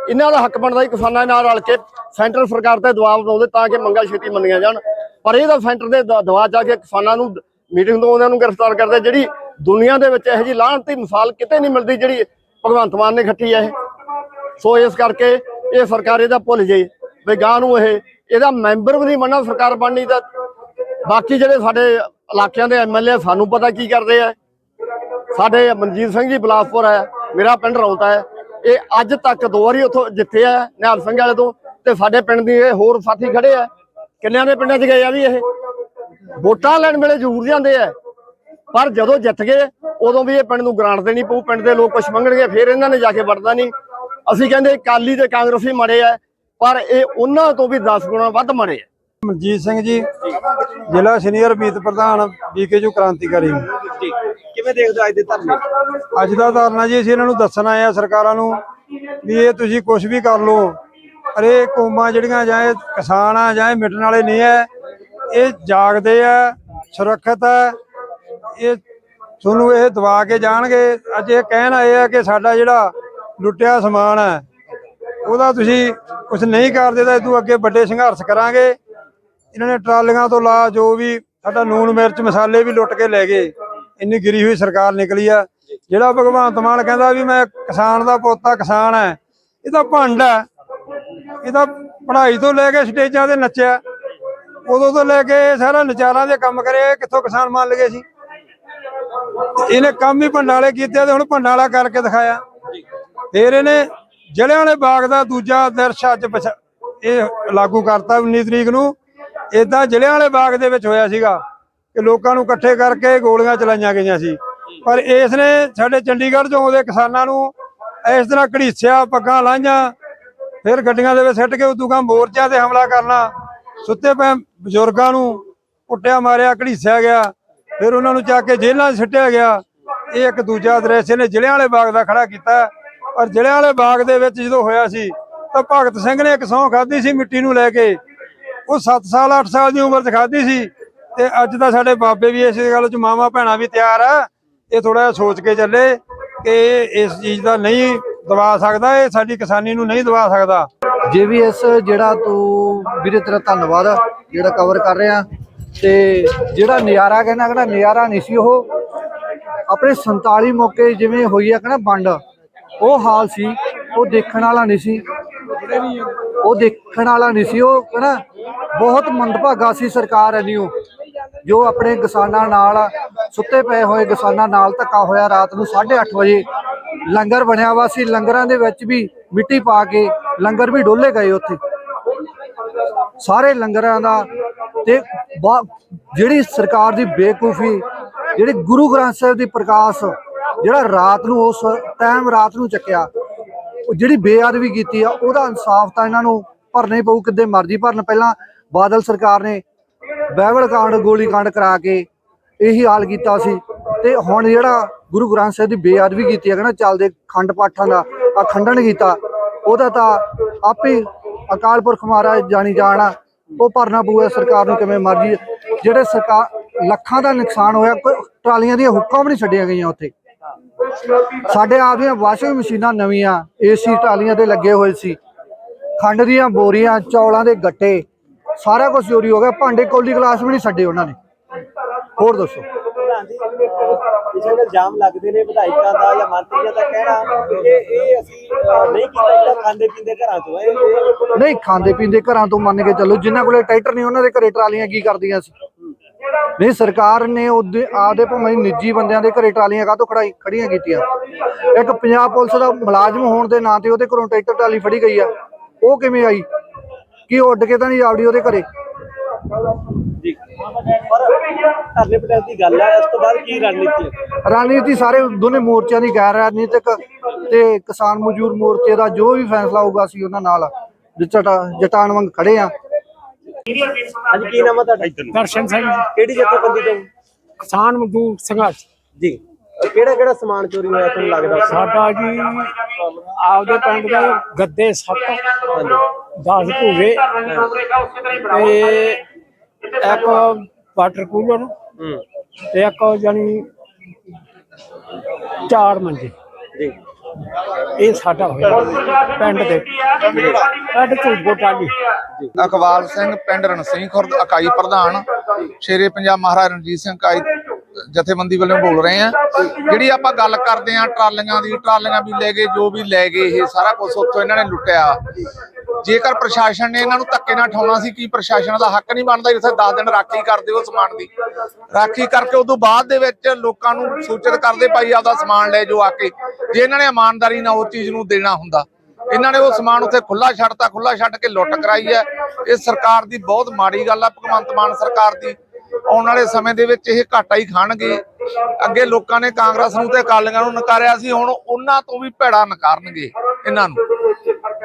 ਇਹਨਾਂ ਦਾ ਹੱਕ ਬਣਦਾ ਹੀ ਕਿਸਾਨਾਂ ਨਾਲ ਰਲ ਕੇ ਸੈਂਟਰ ਸਰਕਾਰ ਤੇ ਦਬਾਅ ਬਣਾਉਂਦੇ ਤਾਂ ਕਿ ਮੰਗਾਂ ਛੇਤੀ ਮੰਨੀਆਂ ਜਾਣ। ਪਰ ਇਹ ਤਾਂ ਸੈਂਟਰ ਦੇ ਦਬਾਅ ਚ ਕੇ ਕਿਸਾਨਾਂ ਨੂੰ ਮੀਟਿੰਗ ਤੋਂ ਉਹਨਾਂ ਨੂੰ ਗ੍ਰਿਫਤਾਰ ਕਰਦੇ ਜਿਹੜੀ ਦੁਨੀਆ ਦੇ ਵਿੱਚ ਇਹੋ ਜੀ ਲਾਹਨਤੀ ਮਿਸਾਲ ਕਿਤੇ ਨਹੀਂ ਮਿਲਦੀ ਜਿਹੜੀ ਭਗਵੰਤ ਮਾਨ ਨੇ ਖੱਟੀ ਹੈ ਇਹ। ਸੋ ਇਸ ਕਰਕੇ ਇਹ ਸਰਕਾਰ ਇਹਦਾ ਭੁੱਲ ਜੇ। ਵੀ ਗਾਂ ਨੂੰ ਇਹ, ਇਹਦਾ ਮੈਂਬਰ ਵੀ ਨਹੀਂ ਬਣਨਾ, ਸਰਕਾਰ ਬਣਨੀ ਤਾਂ। ਬਾਕੀ ਜਿਹੜੇ ਸਾਡੇ ਇਲਾਕਿਆਂ ਦੇ ਐਮਐਲਏ ਸਾਨੂੰ ਪਤਾ ਕੀ ਕਰਦੇ ਆ। ਸਾਡੇ ਮਨਜੀਤ ਸਿੰਘ ਜੀ ਬਲਾਸਪੁਰ ਹੈ ਮੇਰਾ ਪਿੰਡ ਰੌਤਾ ਹੈ ਇਹ ਅੱਜ ਤੱਕ ਦੋ ਵਾਰੀ ਉੱਥੋਂ ਜਿੱਥੇ ਆ, ਨਿਹਾਲ ਸਿੰਘ ਵਾਲੇ ਤੋਂ, ਤੇ ਸਾਡੇ ਪਿੰਡ ਦੀ ਇਹ ਹੋਰ ਸਾਥੀ ਖੜੇ ਆ। ਕਿੰਨਿਆਂ ਦੇ ਪਿੰਡਾਂ 'ਚ ਗਏ ਆ ਵੀ ਇਹ? ਵੋਟਾਂ ਲੈਣ ਵੇਲੇ ਜ਼ਰੂਰ ਜਾਂਦੇ ਆ। ਪਰ ਜਦੋਂ ਜਿੱਤ ਗਏ ਉਦੋਂ ਵੀ ਇਹ ਪਿੰਡ ਨੂੰ ਗ੍ਰਾਂਟ ਦੇਣੀ ਪਊ ਪਿੰਡ ਦੇ ਲੋਕ ਕੁਝ ਮੰਗਣਗੇ ਫਿਰ ਇਹਨਾਂ ਨੇ ਜਾ ਕੇ ਵੜਦਾ ਨਹੀਂ। ਅਸੀਂ ਕਹਿੰਦੇ ਅਕਾਲੀ ਤੇ ਕਾਂਗਰਸੀ ਮਾੜੇ ਆ ਪਰ ਇਹ ਉਹਨਾਂ ਤੋਂ ਵੀ 10 ਗੁਣਾ ਵੱਧ ਮਾੜੇ ਆ। ਮਨਜੀਤ ਸਿੰਘ ਜੀ ਜ਼ਿਲ੍ਹਾ ਸੀਨੀਅਰ ਮੀਤ ਪ੍ਰਧਾਨ ਬੀਕੇਯੂ ਕ੍ਰਾਂਤੀਕਾਰੀ। ਕਿਵੇਂ ਦੇਖਦੇ ਹੋ ਅੱਜ ਦੇ ਧਰਨੇ? ਅੱਜ ਦਾ ਧਰਨਾ ਜੀ ਅਸੀਂ ਇਹਨਾਂ ਨੂੰ ਦੱਸਣ ਆਏ ਆ ਸਰਕਾਰਾਂ ਨੂੰ ਵੀ ਇਹ ਤੁਸੀਂ ਕੁਝ ਵੀ ਕਰ ਲਓ। ਅਰੇ ਕੌਮਾਂ ਜਿਹੜੀਆਂ ਜਾਂ ਇਹ ਕਿਸਾਨ ਆ ਜਾਂ ਇਹ ਮਿਟਣ ਵਾਲੇ ਨਹੀਂ ਐ ਇਹ ਜਾਗਦੇ ਆ ਸੁਰੱਖਿਅਤ ਹੈ ਇਹ ਤੁਹਾਨੂੰ ਇਹ ਦਵਾ ਕੇ ਜਾਣਗੇ। ਅੱਜ ਇਹ ਕਹਿਣ ਆਏ ਆ ਕਿ ਸਾਡਾ ਜਿਹੜਾ ਲੁੱਟਿਆ ਸਮਾਨ ਹੈ, ਉਹਦਾ ਤੁਸੀਂ ਕੁਝ ਨਹੀਂ ਕਰਦੇ ਤਾਂ ਇਦੋਂ ਅੱਗੇ ਵੱਡੇ ਸੰਘਰਸ਼ ਕਰਾਂਗੇ। ਇਹਨਾਂ ਨੇ ਟਰਾਲੀਆਂ ਤੋਂ ਲਾ ਜੋ ਵੀ ਸਾਡਾ ਨੂਨ ਮਿਰਚ, ਮਸਾਲੇ ਵੀ ਲੁੱਟ ਕੇ ਲੈ ਗਏ। ਇੰਨੀ ਗਿਰੀ ਹੋਈ ਸਰਕਾਰ ਨਿਕਲੀ ਆ। ਜਿਹੜਾ ਭਗਵੰਤ ਮਾਨ ਕਹਿੰਦਾ ਵੀ ਮੈਂ ਕਿਸਾਨ ਦਾ ਪੋਤਾ ਕਿਸਾਨ ਹੈ, ਇਹ ਤਾਂ ਭੰਡ ਹੈ। ਇਹ ਤਾਂ ਪੜ੍ਹਾਈ ਤੋਂ ਲੈ ਕੇ ਸਟੇਜਾਂ ਤੇ ਨੱਚਿਆ। ਉਦੋਂ ਤੋਂ ਲੈ ਕੇ ਸਾਰਾ ਨਚਾਰਾਂ ਦੇ ਕੰਮ ਕਰੇ ਕਿੱਥੋਂ ਕਿਸਾਨ ਮੰਨ ਲਗੇ ਸੀ? ਇਹਨੇ ਕੰਮ ਹੀ ਭੰਡਾਂ ਕੀਤੇ ਤੇ ਹੁਣ ਭੰਡਾਂ ਕਰਕੇ ਦਿਖਾਇਆ। ਫਿਰ ਇਹਨੇ ਜਲਿਆਂ ਵਾਲੇ ਬਾਗ ਦਾ ਦੂਜਾ ਦਰਸ਼ ਅੱਜ ਪਛ- ਇਹ ਲਾਗੂ ਕਰਤਾ 19 ਤਰੀਕ ਨੂੰ। ਇਦਾਂ ਜ਼ਿਲ੍ਹਿਆਂ ਵਾਲੇ ਬਾਗ ਦੇ ਵਿੱਚ ਹੋਇਆ ਸੀਗਾ ਕਿ ਲੋਕਾਂ ਨੂੰ ਇਕੱਠੇ ਕਰਕੇ ਗੋਲੀਆਂ ਚਲਾਈਆਂ ਗਈਆਂ ਸੀ। ਪਰ ਇਸ ਨੇ ਸਾਡੇ ਚੰਡੀਗੜ੍ਹ ਤੋਂ ਆਉਂਦੇ ਕਿਸਾਨਾਂ ਨੂੰ ਇਸ ਤਰ੍ਹਾਂ ਘੜੀਸਿਆ, ਪੱਗਾਂ ਲਾਈਆਂ, ਫਿਰ ਗੱਡੀਆਂ ਦੇ ਵਿੱਚ ਸਿੱਟ ਕੇ ਉਦੋਂ ਗਾ ਮੋਰਚਿਆਂ ਤੇ ਹਮਲਾ ਕਰਨਾ। ਸੁੱਤੇ ਪਏ ਬਜ਼ੁਰਗਾਂ ਨੂੰ ਕੁੱਟਿਆ ਮਾਰਿਆ, ਘੜੀਸਿਆ ਗਿਆ। ਫਿਰ ਉਹਨਾਂ ਨੂੰ ਚੱਕ ਕੇ ਜੇਲ੍ਹਾਂ 'ਚ ਸਿੱਟਿਆ ਗਿਆ। ਇਹ ਇੱਕ ਦੂਜਾ ਦ੍ਰਿਸ਼ ਇਹਨੇ ਜ਼ਿਲ੍ਹਿਆਂ ਵਾਲੇ ਬਾਗ ਦਾ ਖੜਾ ਕੀਤਾ। ਔਰ ਜ਼ਿਲ੍ਹਿਆਂ ਵਾਲੇ ਬਾਗ ਦੇ ਵਿੱਚ ਜਦੋਂ ਹੋਇਆ ਸੀ, ਤਾਂ ਭਗਤ ਸਿੰਘ ਨੇ ਇੱਕ ਸਹੁੰ ਖਾਧੀ ਸੀ ਮਿੱਟੀ ਨੂੰ ਲੈ ਕੇ। ਉਹ 7 ਸਾਲ 8 ਸਾਲ ਦੀ ਉਮਰ 'ਚ ਖਾਧੀ ਸੀ। ਤੇ ਅੱਜ ਤਾਂ ਸਾਡੇ ਬਾਬੇ ਵੀ ਇਸ ਗੱਲ 'ਚ ਮਾਵਾ, ਭੈਣਾਂ ਵੀ ਤਿਆਰ ਆ। ਇਹ ਥੋੜਾ ਜਿਹਾ ਸੋਚ ਕੇ ਚੱਲੇ ਕਿ ਇਹ ਇਸ ਚੀਜ਼ ਦਾ ਨਹੀਂ ਦਵਾ ਸਕਦਾ, ਇਹ ਸਾਡੀ ਕਿਸਾਨੀ ਨੂੰ ਨਹੀਂ ਦਵਾ ਸਕਦਾ। ਜੀਵੀਐਸ ਜਿਹੜਾ ਤੂੰ ਵੀਰੇ ਤੇਰਾ ਧੰਨਵਾਦ ਜਿਹੜਾ ਕਵਰ ਕਰ ਰਿਹਾ। ਤੇ ਜਿਹੜਾ ਨਜ਼ਾਰਾ ਕਹਿੰਦਾ ਕਹਿੰਦਾ ਨਜ਼ਾਰਾ ਨਹੀਂ ਸੀ, ਉਹ ਆਪਣੇ 47 ਮੌਕੇ ਜਿਵੇਂ ਹੋਈ ਆ ਕਹਿੰਦਾ ਵੰਡ, ਉਹ ਹਾਲ ਸੀ, ਉਹ ਦੇਖਣ ਵਾਲਾ ਨਹੀਂ ਸੀ। ਉਹ ਦੇਖਣ ਵਾਲਾ ਨਹੀਂ ਸੀ, ਉਹ ਕਹਿੰਦਾ ਬਹੁਤ ਮੰਦਭਾਗਾ ਸੀ ਸਰਕਾਰ ਐਨੀ ਉਹ, ਜੋ ਆਪਣੇ ਕਿਸਾਨਾਂ ਨਾਲ ਸੁੱਤੇ ਪਏ ਹੋਏ ਕਿਸਾਨਾਂ ਨਾਲ ਧੱਕਾ ਹੋਇਆ ਰਾਤ ਨੂੰ 8:30 ਵਜੇ। ਲੰਗਰ ਬਣਿਆ ਵਾ ਸੀ, ਲੰਗਰਾਂ ਦੇ ਵਿੱਚ ਵੀ ਮਿੱਟੀ ਪਾ ਕੇ ਲੰਗਰ ਵੀ ਡੋਲੇ ਗਏ ਉੱਥੇ। ਸਾਰੇ ਲੰਗਰਾਂ ਦਾ ਤੇ ਜਿਹੜੀ ਸਰਕਾਰ ਦੀ ਬੇਕੂਫੀ, ਜਿਹੜੀ ਗੁਰੂ ਗ੍ਰੰਥ ਸਾਹਿਬ ਦੀ ਪ੍ਰਕਾਸ਼, ਜਿਹੜਾ ਰਾਤ ਨੂੰ ਉਸ ਟਾਈਮ ਰਾਤ ਨੂੰ ਚੱਕਿਆ, ਉਹ ਜਿਹੜੀ ਬੇਅਦਬੀ ਕੀਤੀ ਆ, ਉਹਦਾ ਇਨਸਾਫ ਤਾਂ ਇਹਨਾਂ ਨੂੰ ਭਰਨਾ ਹੀ ਪਊ, ਕਿੱਦੇ ਮਰਜ਼ੀ ਭਰਨ। ਪਹਿਲਾਂ ਬਾਦਲ ਸਰਕਾਰ ਨੇ ਬਾਈਬਲ ਕਾਂਡ, ਗੋਲੀ ਕਾਂਡ ਕਰਾ ਕੇ ਇਹੀ ਹਾਲ ਕੀਤਾ ਸੀ ਤੇ ਹੁਣ ਜਿਹੜਾ ਗੁਰੂ ਗ੍ਰੰਥ ਸਾਹਿਬ ਦੀ ਬੇਅਦਬੀ ਕੀਤੀ ਹੈ ਕਹਿੰਦਾ ਚੱਲਦੇ ਖੰਡ ਪਾਠਾਂ ਦਾ ਅਖੰਡਨ ਕੀਤਾ, ਉਹਦਾ ਤਾਂ ਆਪੇ ਅਕਾਲ ਪੁਰਖ ਮਹਾਰਾਜ ਜਾਣੀ ਜਾਣਾ ਉਹ ਭਰਨਾ ਪਊਗਾ ਸਰਕਾਰ ਨੂੰ ਕਿਵੇਂ ਮਰਜ਼ੀ। ਜਿਹੜੇ ਸਰਕਾਰ ਲੱਖਾਂ ਦਾ ਨੁਕਸਾਨ ਹੋਇਆ ਟਰਾਲੀਆਂ ਦੀਆਂ ਹੁੱਕਾਂ ਵੀ ਨਹੀਂ ਛੱਡੀਆਂ ਗਈਆਂ ਉੱਥੇ। ਸਾਡੇ ਆਪ ਦੀਆਂ ਵਾਸ਼ਿੰਗ ਮਸ਼ੀਨਾਂ ਨਵੀਆਂ ਏਸੀ ਟਰਾਲੀਆਂ ਤੇ ਲੱਗੇ ਹੋਏ ਸੀ। ਖੰਡ ਦੀਆਂ ਬੋਰੀਆਂ, ਚੌਲਾਂ ਦੇ ਗੱਟੇ, ਸਾਰਾ ਕੁਝ ਚੋਰੀ ਹੋ ਗਿਆ। ਭਾਂਡੇ ਕੌਲੀ ਗਲਾਸ ਵੀ ਨਹੀਂ ਛੱਡੇ ਉਹਨਾਂ ਨੇ। ਹੋਰ ਦੱਸੋ। ਜਿਹੜੇ ਇਲਜ਼ਾਮ ਲੱਗਦੇ ਨੇ ਵਿਧਾਇਕਾਂ ਦਾ ਜਾਂ ਮੰਤਰੀਆਂ ਦਾ ਕਹਿਣਾ ਕਿ ਇਹ ਅਸੀਂ ਨਹੀਂ ਕੀਤਾ ਇਹਦਾ ਖਾਂਦੇ ਪੀਂਦੇ ਘਰਾਂ ਤੋਂ ਹੈ ਨਹੀਂ, ਖਾਂਦੇ ਪੀਂਦੇ ਘਰਾਂ ਤੋਂ ਮੰਨ ਕੇ ਚੱਲੋ, ਜਿਨ੍ਹਾਂ ਕੋਲੇ ਟਰੈਕਟਰ ਨਹੀਂ ਉਹਨਾਂ ਦੇ ਘਰੇ ਟਰਾਲੀਆਂ ਕੀ ਕਰਦੀਆਂ ਸੀ? ਨਹੀਂ, ਸਰਕਾਰ ਨੇ ਉਹਦੇ ਆਪਦੇ ਭਾਵੇਂ ਨਿੱਜੀ ਬੰਦਿਆਂ ਦੇ ਘਰੇ ਟਰਾਲੀਆਂ ਕਾਹਤੋਂ ਖੜਾਈ ਖੜੀਆਂ ਕੀਤੀਆਂ? ਇੱਕ ਪੰਜਾਬ ਪੁਲਿਸ ਦਾ ਮੁਲਾਜ਼ਮ ਹੋਣ ਦੇ ਨਾਂ ਤੇ ਉਹਦੇ ਘਰੋਂ ਟਰੈਕਟਰ ਟਰਾਲੀ ਫੜੀ ਗਈ ਆ। ਉਹ ਕਿਵੇਂ ਆਈ? ਕਿ ਉਹ ਉੱਡ ਕੇ ਤਾਂ ਨਹੀਂ ਆਵੜੀ ਉਹਦੇ ਘਰੇ? ਧਰਨੇ ਪ੍ਰੋਟੈਸਟ ਦੀ ਗੱਲ ਹੈ ਇਸ ਤੋਂ ਬਾਅਦ ਕੀ ਰਣਨੀਤੀ ਹੈ? ਰਣਨੀਤੀ ਸਾਰੇ ਦੋਨੇ ਮੋਰਚਿਆਂ ਦੀ ਗੈਰ ਰਾਜਨੀਤਿਕ ਤੇ ਕਿਸਾਨ ਮਜ਼ਦੂਰ ਮੋਰਚੇ ਦਾ ਜੋ ਵੀ ਫੈਸਲਾ ਹੋਊਗਾ ਅਸੀਂ ਉਹਨਾਂ ਨਾਲ ਜਟਾ ਜਟਾਣ ਵਾਂਗ ਖੜੇ ਆ। ਅੱਜ ਕੀ ਨਾਮ ਹੈ ਤੁਹਾਡਾ? ਦਰਸ਼ਨ ਸਿੰਘ ਜੀ, ਕਿਹੜੀ ਜਥੇਬੰਦੀ ਤੋਂ? ਕਿਸਾਨ ਮਜ਼ਦੂਰ ਸੰਘਰਸ਼। ਜੀ। ਕਿਹੜਾ ਕਿਹੜਾ ਸਮਾਨ ਚੋਰੀ ਹੋਇਆ ਤੁਹਾਨੂੰ ਲੱਗਦਾ? ਸਾਡਾ ਜੀ ਆਪਦੇ ਪਿੰਡ ਦੇ ਗੱਦੇ ਸੱਤ 10 ਭੂਵੇ। ਤੇ ਇੱਕ ਵਾਟਰ ਕੂਲਰ ਤੇ ਇੱਕ ਜਾਨੀ ਚਾਰ ਮੰਜੇ। ਜੀ। ਇਹ ਸਾਡਾ ਹੋਇਆ ਪਿੰਡ ਦੇ। ਪਿੰਡ ਝੂਠੋ ਟਾਲੀ। ਅਕਵਾਲ ਸਿੰਘ ਪਿੰਡ ਰਣਸਿੰਹ ਖੁਰਦ ਇਕਾਈ ਪ੍ਰਧਾਨ ਸ਼ੇਰੇ ਪੰਜਾਬ ਮਹਾਰਾਜਾ ਰਣਜੀਤ ਸਿੰਘ ਇਕਾਈ ਜਥੇਬੰਦੀ ਵੱਲੋਂ ਬੋਲ ਰਹੇ ਆ ਜਿਹੜੀ ਆਪਾਂ ਗੱਲ ਕਰਦੇ ਆ ਟਰਾਲੀਆਂ ਦੀ ਟਰਾਲੀਆਂ ਵੀ ਲੈ ਗਏ ਜੋ ਵੀ ਲੈ ਗਏ ਇਹ ਸਾਰਾ ਕੁਝ ਉੱਥੋਂ ਇਹਨਾਂ ਨੇ ਲੁੱਟਿਆ। ਜੇਕਰ ਪ੍ਰਸ਼ਾਸਨ ਨੇ ਇਹਨਾਂ ਨੂੰ ਧੱਕੇ ਨਾਲ ਠਾਉਣਾ ਸੀ, ਕੀ ਪ੍ਰਸ਼ਾਸਨ ਦਾ ਹੱਕ ਨਹੀਂ ਬਣਦਾ ਇੱਥੇ 10 ਦਿਨ ਰਾਖੀ ਕਰਦੇ ਉਹ ਸਮਾਨ ਦੀ? ਰਾਖੀ ਕਰਕੇ ਉਦੋਂ ਬਾਅਦ ਦੇ ਵਿੱਚ ਲੋਕਾਂ ਨੂੰ ਸੂਚਿਤ ਕਰਦੇ ਭਾਈ ਆਪਦਾ ਸਮਾਨ ਲੈ ਜਾਓ ਆ ਕੇ। ਜੇ ਇਹਨਾਂ ਨੇ ਇਮਾਨਦਾਰੀ ਨਾਲ ਉਹ ਚੀਜ਼ ਨੂੰ ਦੇਣਾ ਹੁੰਦਾ, ਇਹਨਾਂ ਨੇ ਉਹ ਸਮਾਨ ਉੱਥੇ ਖੁੱਲਾ ਛੱਡਤਾ ਖੁੱਲਾ ਛੱਡ ਕੇ ਲੁੱਟ ਕਰਾਈ ਹੈ। ਇਹ ਸਰਕਾਰ ਦੀ ਬਹੁਤ ਮਾੜੀ ਗੱਲ ਆ, ਭਗਵੰਤ ਮਾਨ ਸਰਕਾਰ ਦੀ। ਆਉਣ ਵਾਲੇ ਸਮੇਂ ਦੇ ਵਿੱਚ ਇਹ ਘਾਟਾ ਹੀ ਖਾਣਗੇ। ਅੱਗੇ ਲੋਕਾਂ ਨੇ ਕਾਂਗਰਸ ਨੂੰ ਤੇ ਅਕਾਲੀਆਂ ਨੂੰ ਨਕਾਰਿਆ ਸੀ, ਹੁਣ ਉਹਨਾਂ ਤੋਂ ਵੀ ਭੈੜਾ ਨਕਾਰਨਗੇ ਇਹਨਾਂ ਨੂੰ।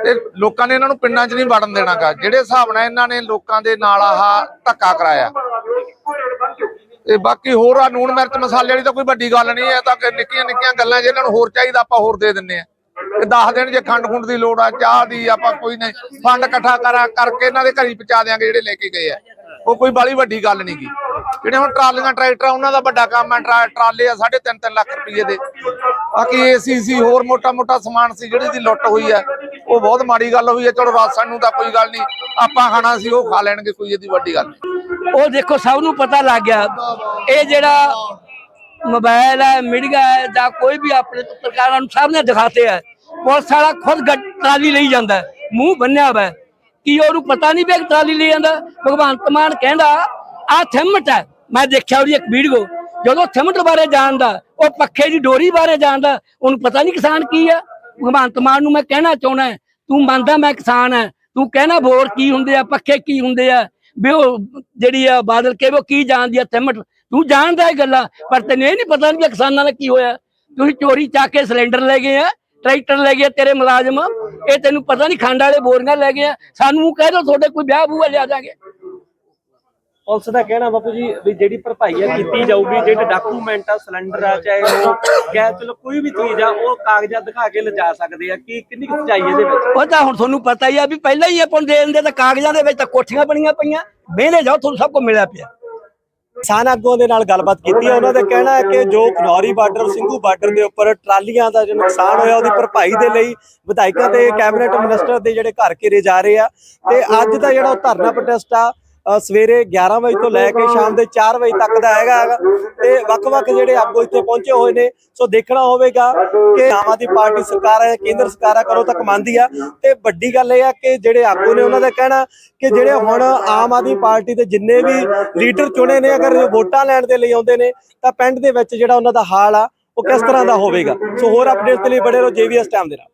ਤੇ ਲੋਕਾਂ ਨੇ ਇਹਨਾਂ ਨੂੰ ਪਿੰਡਾਂ 'ਚ ਨਹੀਂ ਵੜਨ ਦੇਣਾਗਾ। ਜਿਹੜੇ ਹਿਸਾਬ ਨਾਲ ਇਹਨਾਂ ਨੇ ਲੋਕਾਂ ਦੇ ਨਾਲ ਆਹ ਧੱਕਾ ਕਰਾਇਆ। ਤੇ ਬਾਕੀ ਹੋਰ ਆ ਨੂਣ ਮਿਰਚ ਮਸਾਲੇ ਵਾਲੀ ਤਾਂ ਕੋਈ ਵੱਡੀ ਗੱਲ ਨਹੀਂ ਹੈ, ਤਾਂ ਨਿੱਕੀਆਂ ਨਿੱਕੀਆਂ ਗੱਲਾਂ ਜੇ ਇਹਨਾਂ ਨੂੰ ਹੋਰ ਚਾਹੀਦਾ ਆਪਾਂ ਹੋਰ ਦੇ ਦਿੰਨੇ ਆ ਤੇ ਦੱਸ ਦੇਣ ਜੇ ਖੰਡ ਖੁੰਡ ਦੀ ਲੋੜ ਆ, ਚਾਹ ਦੀ ਆਪਾਂ ਕੋਈ ਨਹੀਂ। ਫੰਡ ਇਕੱਠਾ ਕਰਾ, ਕਰਕੇ ਇਹਨਾਂ ਦੇ ਘਰੀ ਪਹੁੰਚਾ ਦਿਆਂਗੇ ਜਿਹੜੇ ਲੈ ਕੇ ਗਏ ਆ। ਉਹ ਕੋਈ ਬਾਲੀ ਵੱਡੀ ਗੱਲ ਨਹੀਂ ਗੀ। ਜਿਹੜੇ ਹੁਣ ਟਰਾਲੀਆਂ, ਟਰੈਕਟਰ, ਉਹਨਾਂ ਦਾ ਵੱਡਾ ਕੰਮ ਹੈ, ਟਰਾ- ਟਰਾਲੇ ਆ 3.5 ਲੱਖ ਰੁਪਏ ਦੇ। ਬਾਕੀ ਏਸੀਸੀ ਹੋਰ ਮੋਟਾ ਮੋਟਾ ਸਮਾਨ ਸੀ, ਜਿਹੜੀ ਦੀ ਲੁੱਟ ਹੋਈ ਹੈ, ਉਹ ਬਹੁਤ ਮਾੜੀ ਗੱਲ ਹੋਈ ਹੈ। ਚਲੋ ਰਾਸ਼ਨ ਨੂੰ ਤਾਂ ਕੋਈ ਗੱਲ ਨਹੀਂ ਆਪਾਂ ਖਾਣਾ ਸੀ, ਉਹ ਖਾ ਲੈਣਗੇ, ਕੋਈ ਇਹਦੀ ਵੱਡੀ ਗੱਲ ਨਹੀਂ ਉਹ ਦੇਖੋ, ਸਭ ਨੂੰ ਪਤਾ ਲੱਗ ਗਿਆ। ਇਹ ਜਿਹੜਾ ਮੋਬਾਈਲ ਹੈ, ਮੀਡੀਆ ਹੈ, ਜਾਂ ਕੋਈ ਵੀ ਆਪਣੇ ਪੱਤਰਕਾਰਾਂ ਨੂੰ ਸਾਹਮਣੇ ਦਿਖਾਤੇ ਹੈ, ਪੁਲਿਸ ਵਾਲਾ ਖੁਦ ਟਰਾਲੀ ਲਈ ਜਾਂਦਾ ਮੂੰਹ ਬੰਨਿਆ ਹੋਇਆ ਕੀ ਉਹਨੂੰ ਪਤਾ ਨਹੀਂ ਵੀ ਇਹ ਟਰਾਲੀ ਲਈ ਜਾਂਦਾ? ਭਗਵੰਤ ਮਾਨ ਕਹਿੰਦਾ ਆ ਥਿਮਟ ਹੈ। ਮੈਂ ਦੇਖਿਆ ਉਹਦੀ ਇੱਕ ਵੀਡੀਓ। ਜਦੋਂ ਥਿਮਟ ਬਾਰੇ ਜਾਣਦਾ, ਉਹ ਪੱਖੇ ਦੀ ਡੋਰੀ ਬਾਰੇ ਜਾਣਦਾ, ਉਹਨੂੰ ਪਤਾ ਨਹੀਂ ਕਿਸਾਨ ਕੀ ਹੈ ਭਗਵੰਤ ਮਾਨ ਨੂੰ ਮੈਂ ਕਹਿਣਾ ਚਾਹੁੰਦਾ ਤੂੰ ਮੰਨਦਾ ਮੈਂ ਕਿਸਾਨ ਹੈ। ਤੂੰ ਕਹਿਣਾ ਬੋਰ ਕੀ ਹੁੰਦੇ ਆ, ਪੱਖੇ ਕੀ ਹੁੰਦੇ ਆ? ਵੀ ਉਹ ਜਿਹੜੀ ਆ ਬਾਦਲ ਕੇ ਉਹ ਕੀ ਜਾਣਦੀ ਆ ਥਿਮਟ ਤੂੰ ਜਾਣਦਾ ਇਹ ਗੱਲਾਂ, ਪਰ ਤੈਨੂੰ ਇਹ ਨਹੀਂ ਪਤਾ ਵੀ ਕਿਸਾਨਾਂ ਦਾ ਕੀ ਹੋਇਆ। ਤੁਸੀਂ ਚੋਰੀ ਚੱਕ ਕੇ ਸਿਲੰਡਰ ਲੈ ਗਏ ਆ ਟਰੈਕਟਰ ਲੈ ਗਏ ਤੇਰੇ ਮੁਲਾਜ਼ਮ ਇਹ ਤੈਨੂੰ ਪਤਾ ਨਹੀਂ ਖੰਡ ਵਾਲੇ ਬੋਰੀਆਂ ਲੈ ਗਏ ਆ। ਸਾਨੂੰ ਕਹਿ ਦੋ ਤੁਹਾਡੇ ਕੋਈ ਵਿਆਹ ਬੂਆ ਲਿਆ ਦਾਂਗੇ ਪੁਲਿਸ ਦਾ ਕਹਿਣਾ ਬਾਪੂ ਜੀ ਵੀ ਜਿਹੜੀ ਭਰਪਾਈ ਆ ਕੀਤੀ ਜਾਊਗੀ ਜਿਹੜੇ ਡਾਕੂਮੈਂਟ ਆ ਸਿਲੰਡਰ ਆ ਚਾਹੇ ਉਹ ਗੈਸ ਚਲੋ ਕੋਈ ਵੀ ਚੀਜ਼ ਆ ਉਹ ਕਾਗਜ਼ਾਤ ਦਿਖਾ ਕੇ ਲਿਜਾ ਸਕਦੇ ਆ। ਕੀ ਕਿੰਨੀ ਕੁ ਸੱਚਾਈ ਇਹਦੇ ਵਿੱਚ? ਉਹ ਤਾਂ ਹੁਣ ਤੁਹਾਨੂੰ ਪਤਾ ਹੀ ਆ ਵੀ ਪਹਿਲਾਂ ਹੀ ਆਪਾਂ ਨੂੰ ਦੇ ਤਾਂ ਕਾਗਜ਼ਾਂ ਦੇ ਵਿੱਚ ਤਾਂ ਕੋਠੀਆਂ ਬਣੀਆਂ ਪਈਆਂ। ਵਿਹਲੇ ਜਾਓ ਤੁਹਾਨੂੰ ਸਭ ਕੁਝ ਮਿਲਿਆ ਪਿਆ। ਕਿਸਾਨ ਆਗੂਆਂ ਦੇ ਨਾਲ ਗੱਲਬਾਤ ਕੀਤੀ ਹੈ। ਉਹਨਾਂ ਦਾ ਕਹਿਣਾ ਹੈ ਕਿ ਜੋ ਖਨੌਰੀ ਬਾਰਡਰ, ਸਿੰਘੂ ਬਾਰਡਰ ਦੇ ਉੱਪਰ ਟਰਾਲੀਆਂ ਦਾ ਜੋ ਨੁਕਸਾਨ ਹੋਇਆ, ਉਹਦੀ ਭਰਪਾਈ ਦੇ ਲਈ ਵਿਧਾਇਕਾਂ ਤੇ ਕੈਬਨਿਟ ਮਿਨਿਸਟਰ ਦੇ ਜਿਹੜੇ ਘਰ ਘੇਰੇ ਜਾ ਰਹੇ ਆ। ਤੇ ਅੱਜ ਦਾ ਜਿਹੜਾ ਉਹ ਧਰਨਾ ਪ੍ਰੋਟੈਸਟ ਆ ਸਵੇਰੇ 11 ਵਜੇ ਤੋਂ ਲੈ ਕੇ ਸ਼ਾਮ ਦੇ 4 ਵਜੇ ਤੱਕ ਦਾ ਹੈਗਾ ਹੈਗਾ। ਤੇ ਵੱਖ-ਵੱਖ ਜਿਹੜੇ ਆਗੂ ਇੱਥੇ ਪਹੁੰਚੇ ਹੋਏ ਨੇ ਸੋ ਦੇਖਣਾ ਹੋਵੇਗਾ ਕਿ ਆਮ ਆਦਮੀ ਪਾਰਟੀ ਸਰਕਾਰ ਹੈ ਕੇਂਦਰ ਸਰਕਾਰ ਹੈ ਕਰੋ ਤੱਕ ਮੰਨਦੀ ਆ। ਤੇ ਵੱਡੀ ਗੱਲ ਇਹ ਆ ਕਿ ਜਿਹੜੇ ਆਗੂ ਨੇ ਉਹਨਾਂ ਦਾ ਕਹਿਣਾ ਕਿ ਜਿਹੜੇ ਹੁਣ ਆਮ ਆਦਮੀ ਪਾਰਟੀ ਦੇ ਜਿੰਨੇ ਵੀ ਲੀਡਰ ਚੁਣੇ ਨੇ ਅਗਰ ਵੋਟਾਂ ਲੈਣ ਦੇ ਲਈ ਆਉਂਦੇ ਨੇ ਤਾਂ ਪਿੰਡ ਦੇ ਵਿੱਚ ਜਿਹੜਾ ਉਹਨਾਂ ਦਾ ਹਾਲ ਆ ਉਹ ਕਿਸ ਤਰ੍ਹਾਂ ਦਾ ਹੋਵੇਗਾ। ਸੋ ਹੋਰ ਅਪਡੇਟ ਦੇ ਲਈ ਬੜੇ ਰਹੋ ਜੇਵੀਐਸ ਟਾਈਮ ਦੇ ਨਾਲ।